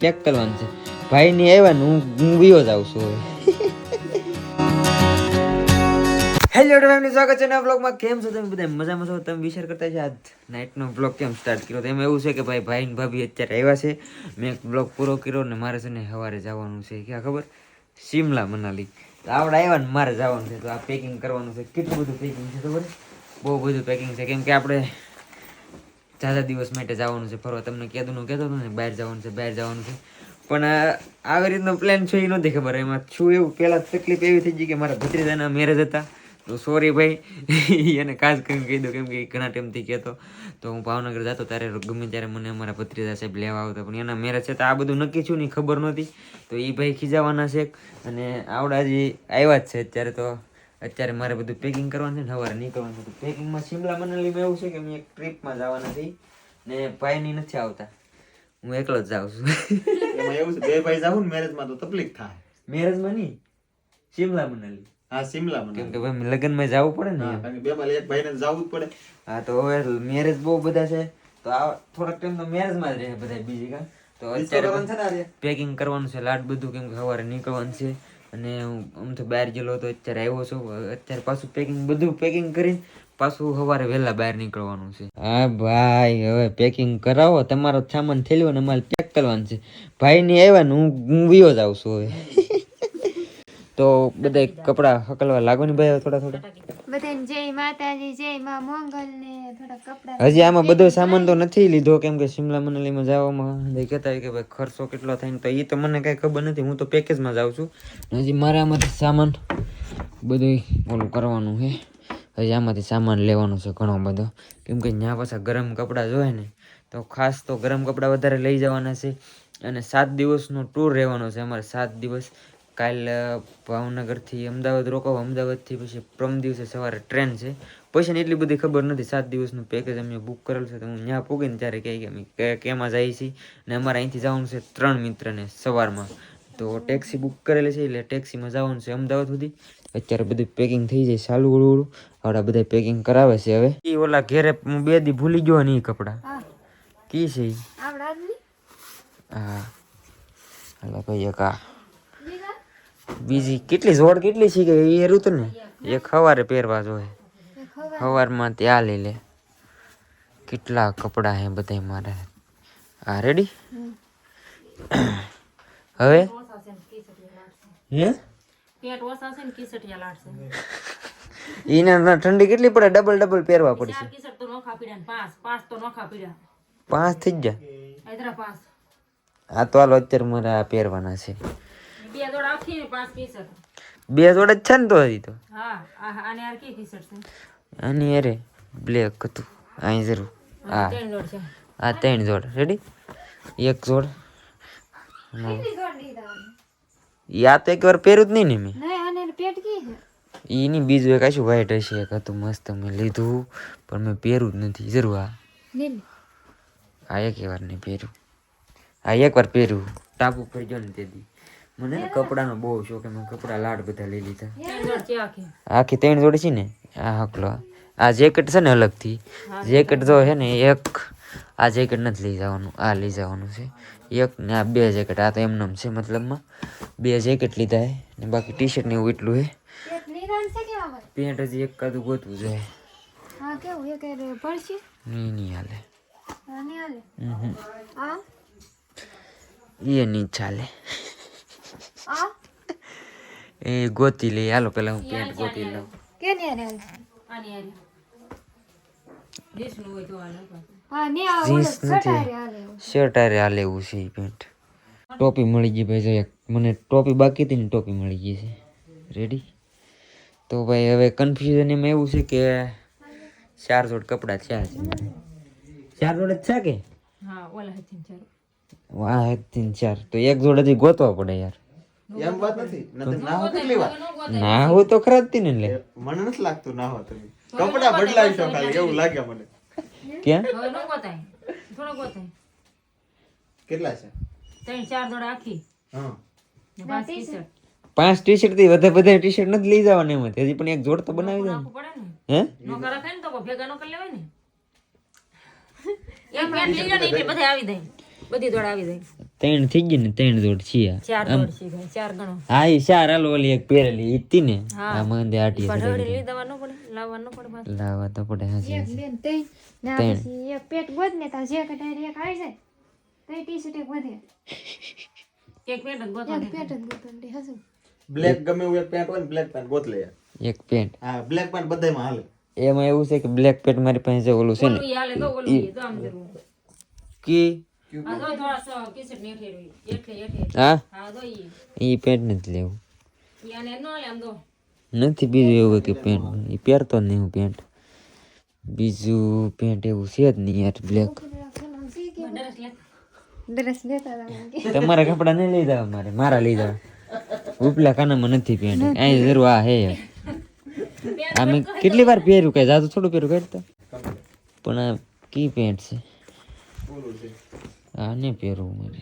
Check કરવાનું છે. ભાઈ ની આવ્યા ને હું હું વિયો જાઉં છું હવે. હેલો ફેમિલી સ્વાગત છે નવા બ્લોગમાં કેમ છો તમે બધા મજામાં છો? તમે વિચાર કરતા છે આજ નાઇટનો બ્લોગ કેમ સ્ટાર્ટ કર્યો? એમાં એવું છે કે ભાઈ ભાઈ ને ભાભી અત્યારે આવ્યા છે. મેં બ્લોગ પૂરો કર્યો ને મારે છે ને સવારે જવાનું છે. ક્યાં ખબર? શિમલા મનાલી. તો આપણે આવ્યા ને મારે જવાનું છે. તો આ પેકિંગ કરવાનું છે. કેટલું બધું પેકિંગ છે ખબર? બહુ બધું પેકિંગ છે. કેમ કે આપણે ઝાઝા દિવસ માટે જવાનું છે. ફરવા તમને કહેતું ન કહેતો હતો ને, બહાર જવાનું છે, બહાર જવાનું છે. પણ આવી રીતનો પ્લાન છે એ નહોતી ખબર. એમાં શું એવું પહેલાં તકલીફ એવી થઈ ગઈ કે મારા ભત્રીજાના મેરેજ હતા. તો સોરી ભાઈ. એને ખાસ કરીને કહી દઉં કેમ કે ઘણા ટાઈમથી કહેતો તો હું ભાવનગર જતો ત્યારે ગમે ત્યારે મને અમારા ભત્રીજા સાહેબ લેવા આવતા. પણ એના મેરેજ છે તો આ બધું નક્કી છું ને ખબર નહોતી. તો એ ભાઈ ખીજાવાના છે. અને આવડા જે આવ્યા જ છે અત્યારે તો. અત્યારે મારે બધું પેકિંગ કરવાનું છે ને સવારે નીકળવાનું હતું પેકિંગમાં શિમલા મનાલીમાં એવું છે કે હું એક ટ્રીપમાં જવાના છીએ ને ભાઈની નથી આવતા. હું એકલો જ જાઉં છું. એમાં એવું છે બે ભાઈ જાઉં ને મેરેજમાં તો તકલીફ થાય. મેરેજમાં નહીં શિમલા મનાલી હા શિમલા કેમ કે ભાઈ લગ્નમાં જવું પડે ને. કારણ કે બે માં એક ભાઈને જવું જ પડે. હા તો હવે મેરેજ બહુ બધા છે. તો આ થોડાક ટાઈમ તો મેરેજમાં જ રહે બધા બીજી કા તો અત્યારે પેકિંગ કરવાનું છે લાડ બધું કેમ કે સવારે નીકળવાનું છે. અને હું આમ તો બહાર ગયેલો હતો, અત્યારે આવ્યો છું. અત્યારે પાછું પેકિંગ બધું પેકિંગ કરીને પાછું સવારે વહેલા બહાર નીકળવાનું છે. હા ભાઈ, હવે પેકિંગ કરાવો. તમારો સામાન થેલ્યો ને અમારે પેક કરવાનું છે. ભાઈ ની આવ્યા ને હું હું વિયો જ આવશું હવે. તો બધા કપડા હકલવા લાગો ને ભાઈ થોડા થોડા? બધાને જય માતાજી જય માં મંગલ ને થોડા કપડા હજી આમાં બધો સામાન તો નથી લીધો કેમ કે શિમલા મનાલીમાં જવામાં કહેતા કે ભાઈ ખર્ચો કેટલો થાય ને તો એ તો મને કાંઈ ખબર નથી હું તો પેકેજમાં જાઉં છું. હજી મારે આમાંથી સામાન બધું ઓલું કરવાનું છે. હજી આમાંથી સામાન લેવાનું છે ઘણો બધો. કેમ કે ત્યાં પાછા ગરમ કપડાં જોઈએ ને તો ખાસ તો ગરમ કપડાં વધારે લઈ જવાના છે. અને સાત દિવસનો ટૂર રહેવાનો છે અમારે સાત દિવસ. કાલ ભાવનગરથી અમદાવાદ રોકાવ. અમદાવાદથી પછી પ્રમ દિવસે સવારે ટ્રેન છે. પૈસાની એટલી બધી ખબર નથી સાત દિવસનું પેકેજ અમે બુક કરેલું છે. તો હું ત્યાં પૂગીને ત્યારે કહે કે અમે કે- કેમાં જઈએ છીએ. ને અમારે અહીંથી જવાનું છે ત્રણ મિત્રને સવારમાં. તો ટેક્સી બુક કરેલી છે એટલે ટેક્સીમાં જવાનું છે અમદાવાદ સુધી. અત્યારે બધું પેકિંગ થઈ જાય ચાલુ હળું હળું. હવે બધા પેકિંગ કરાવે છે હવે. એ ઓલા ઘેરે હું બે દી ભૂલી ગયો ને એ કપડાં. કી છે હા. હાલો ભાઈ બીજા બીજી કેટલી જોડ કેટલી છે કે એ ઋતુ ને? એક સવારે પહેરવા જોઈએ સવારમાં ત્યાં લઈ લે. કેટલા કપડાં હે બધા મારે? હા? રેડી હવે એને ઠંડી કેટલી પડે? ડબલ ડબલ પહેરવા પડશે. પાંચ. થઈ જ જાય. આ તો હાલ અત્યારે મારે આ પહેરવાના છે. બે જોડ આખી ને પાંચ કિસટ બે જોડ જ છે ને તો હજી તો. હા આ આને યાર કી કિસટ છે? આની અરે બ્લેક હતું. અહીં જરૂર. હા ત્રણ જોડ છે. આ ત્રણ જોડ રેડી એક જોડ કેટલી જોડ લીધા આને? ઈ આ તો એક વાર પહેર્યું જ નહીં ને મેં. નહીં અને એની પેટ કી છે? ઈ નહીં બીજું એક આશું વ્હાઈટ હશે એક હતું મસ્ત મેં લીધું પણ મેં પહેર્યું જ નથી. જરૂર આ લીલી આ એક વાર નહીં પહેર્યું. આ એક વાર પહેર્યું. ટાપુ પર ગયો ને તેથી મને કપડાનો બહુ શોખ એમાં કપડા લાડ બધા લઈ લીધા. આખી. ત્રણ જોડી છે ને? આ હકલો. આ જેકેટ છે ને અલગથી. જેકેટ જો છે ને એક. આ જેકેટ નથી લઈ જવાનું. આ લઈ જવાનું છે. એક ને આ બે જેકેટ. આ તો એમનેમ છે મતલબમાં. બે જેકેટ લીધા હે. ને બાકી ટી શર્ટ ને એવું એટલું ભાઈ પેન્ટ હજી એક કાદું ગોતવું જોઈએ હા કેવું? એક પડશે નહીં નહીં હાલે. નહીં હાલે? હમ એ નહીં ચાલે. એ ગોતી લઈ હાલો પેલા હું પેન્ટ ગોતી લઉં. કે હાલે આની યાર હોય તો હાલે પાછું. હા નહીં આ ઓલો જીન્સ નથી. સટારે હાલે. એવું. શર્ટ આરે હાલે એવું છે એ પેન્ટ. ટોપી મળી ગઈ ભાઈ જો એક મને ટોપી બાકી હતી ને ટોપી મળી ગઈ છે. રેડી તો ભાઈ હવે કન્ફ્યુઝન એમાં એવું છે કે ચાર જોડ કપડાં છે ચાર જોડ જ છે કે? હા ઓલા હતી ચાર. વાહ એક થી ચાર. તો એક જોડ હજી ગોતવા પડે યાર. એમ વાત નથી. ના હો કેટલી વાર? ના હું તો ખરા ને એટલે મને નથી લાગતું ના હોત કપડા બદલાવી ખાલી એવું લાગે મને. ક્યાં નો થોડો ગોતાય કેટલા છે? ત્રણ ચાર દોડ આખી. હા. ને પાંચ ટી શર્ટથી વધારે બધા ટી શર્ટ નથી લઈ જવાના એમ હજી પણ એક જોડ તો બનાવી દે ને. હે? નોકરા થાય ને તો ભેગા નો કરી લેવાય ને. એક પેન્ટ લઈ લો ને એટલે બધા આવી જાય. બધી દોડ આવી જાય. ત્રણ થઈ ગઈ ને ત્રણ જોડ છીએ હા એ ચાર હાલ ઓલી એક પહેરેલી હતી ને. આ મંદે આટી લાવવા પડે લાવવા તો પડે હા ત્રણ. ત્રણ. એક પેટ ગોદ ને તા જે કટાઈ એક આવી જાય. તઈ ટી શર્ટ એક વધે. એક પેન્ટ જ એક પેટ જ ગોતન હસુ બ્લેક ગમે એવું એક પેન્ટ હોય ને બ્લેક પેન્ટ ગોત લે. એક પેન્ટ. હા બ્લેક પેન્ટ બધાયમાં હાલે. એમાં એવું છે કે બ્લેક પેન્ટ મારી પાસે ઓલું છે ને કી આ તો થોડા સો કિસટ ને હેઠે રહી. હેઠે હેઠે હા હા તો ઈ ઈ પેન્ટ નથી લેવું ઈ આને ન હાલે આમ તો નથી બીજું એવું કે પેન્ટ એ પહેરતો જ નહીં હું પેન્ટ બીજું પેન્ટ એવું છે જ નહીં યાર બ્લેક ડરેસ લે ડ્રેસ લેતા હતા તમારા કપડા નહીં લઈ જાવ મારે મારા લઈ જાવ ઉપલા કાનામાં નથી પેન્ટ અહીં જરૂર આ હે આ મેં કેટલી વાર પહેર્યું કઈ જાતું થોડું પહેર્યું કરતા પણ આ કી પેન્ટ છે છે પહેરવું મારે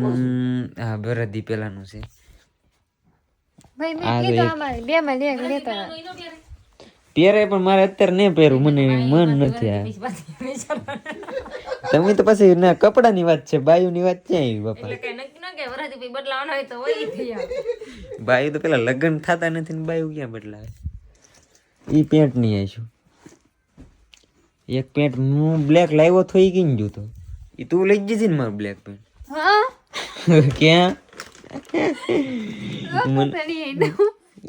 હો બરદી પેલાનું છે. પહેરે. પણ મારે અત્યારે નહીં પહેરવું મને મન નથી. તમે તો પછી ના કપડાની વાત છે બાયુની વાત ક્યાં આવી બાપા? એટલે કઈ નક્કી ન કે વરાથી પછી બદલાવાનો હોય તો હોય ઈ થઈ આવે. બાયુ તો પેલા લગ્ન થતા નથી ને બાયુ ક્યાં બદલાવે? ઈ પેન્ટ નહીં આવીશું એક પેન્ટ હું બ્લેક લાવ્યો તો એ કીન જોતો તો. ઈ તું લઈ જજી ને મારું બ્લેક પેન્ટ. ક્યાં?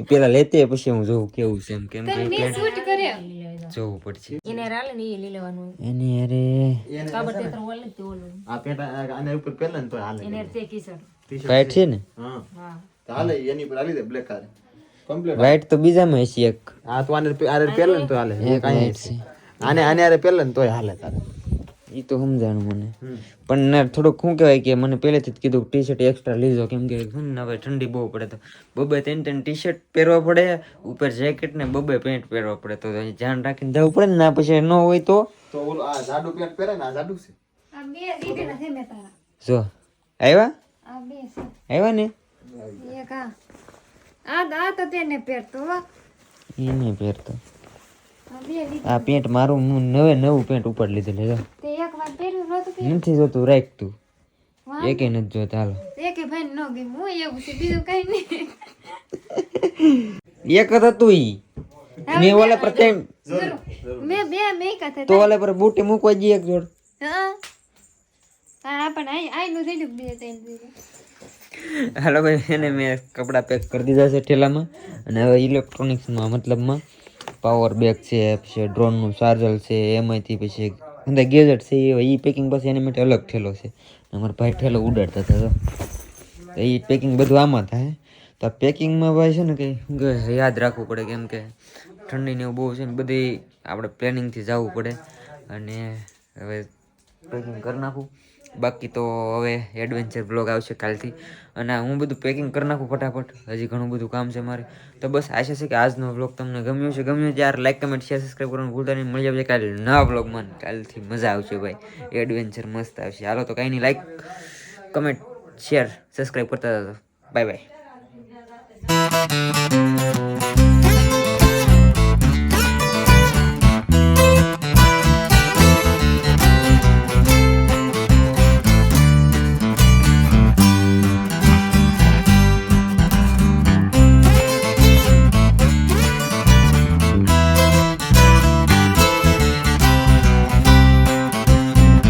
પેલા લેતે પછી હું જોઉં કેવું છે એમ કેમ જોવું પડશે. એને રાલે ને એ લઈ લેવાનું. એને અરે કાબર તેતર ઓલે તે ઓલું. આ પેન્ટ આ- આને ઉપર પહેરે ને તો હાલે એને તે. T-shirt વાઈટ છે ને? હા. હા. તો હાલે એની પર હાલી દે બ્લેક હારે. કમ્પ્લીટ વાઈટ તો બીજામાં હશે એક. આ તો આને આરે આને ને તો હાલે. એક એક છે. આને આને આરે પહેરે ને તોય હાલે તારે. એ તો સમજાણું મને. પણ ને થોડુંક શું કહેવાય કે મને પહેલેથી જ કીધું ટી શર્ટ એક્સ્ટ્રા લીધો કેમ કે હવે ઠંડી બહુ પડે તો. બબે ત્રણ ત્રણ ટી શર્ટ પહેરવા પડે ઉપર જેકેટ ને બબે પેન્ટ પહેરવા પડે. તો ધ્યાન રાખીને જવું પડે ને ના પછી ન હોય તો? તો ઓલું આ જાડું પેન્ટ પહેરે ને આ છે? આ બે દીધેલા છે મેં તારા. જો. આવ્યા આ બે છે. આવ્યા ને? આ. તો તેને પહેરતો હો. એ નહીં પહેરતો. આ લીધા પેન્ટ મારું હું નવે નવું પેન્ટ ઉપર લીધેલું જો તે એક વાર પહેર્યું નહોતું નથી જોતું રાખ તું. એકે નથી જોતા હાલો. એકે ભાઈ ન ગઈ હું એવું છે બીજું કઈ નહીં. એક હતા તું ઈ મે ઓલે પર ત્રણ મે બે મેં કથે તો ઓલે પર બુટી મૂકવા જી એક જોડ. હા. હા પણ આઈ આઈ નું થઈ ગયું બે ટાઈમ હાલો ભાઈ એને મેં કપડાં પેક કરી દીધા છે ઠેલામાં. અને હવે ઇલેક્ટ્રોનિક્સમાં મતલબમાં પાવર બેક છે, પછી ડ્રોનનું ચાર્જર છે, એમાંથી પછી અંદર ગેજેટ છે, એ એ પેકિંગ પછી એના માટે અલગ ઠેલો છે. અમારા ભાઈ ઠેલો ઉડાડતા હતા તો. એ પેકિંગ બધું આમાં થાય. તો પેકિંગમાં ભાઈ છે ને કંઈ યાદ રાખવું પડે કેમ કે ઠંડીને એવું બહુ છે ને બધી આપણે પ્લેનિંગથી જવું પડે. અને હવે પેકિંગ કરી નાખું. બાકી તો હવે એડવેન્ચર બ્લોગ આવશે કાલથી. અને હું બધું પેકિંગ કરી નાખું ફટાફટ. હજી ઘણું બધું કામ છે મારે. તો બસ આશા છે કે આજનો બ્લોગ તમને ગમ્યો છે ગમ્યો યાર લાઈક કમેન્ટ શેર સબસ્ક્રાઈબ કરવાનું ભૂલતા નહીં. મળી આવશે કાલે નવા બ્લોગમાં કાલથી મજા આવશે ભાઈ. એડવેન્ચર મસ્ત આવશે. હાલો તો કાંઈ નહીં લાઈક કમેન્ટ શેર સબસ્ક્રાઈબ કરતા હતા બાય બાય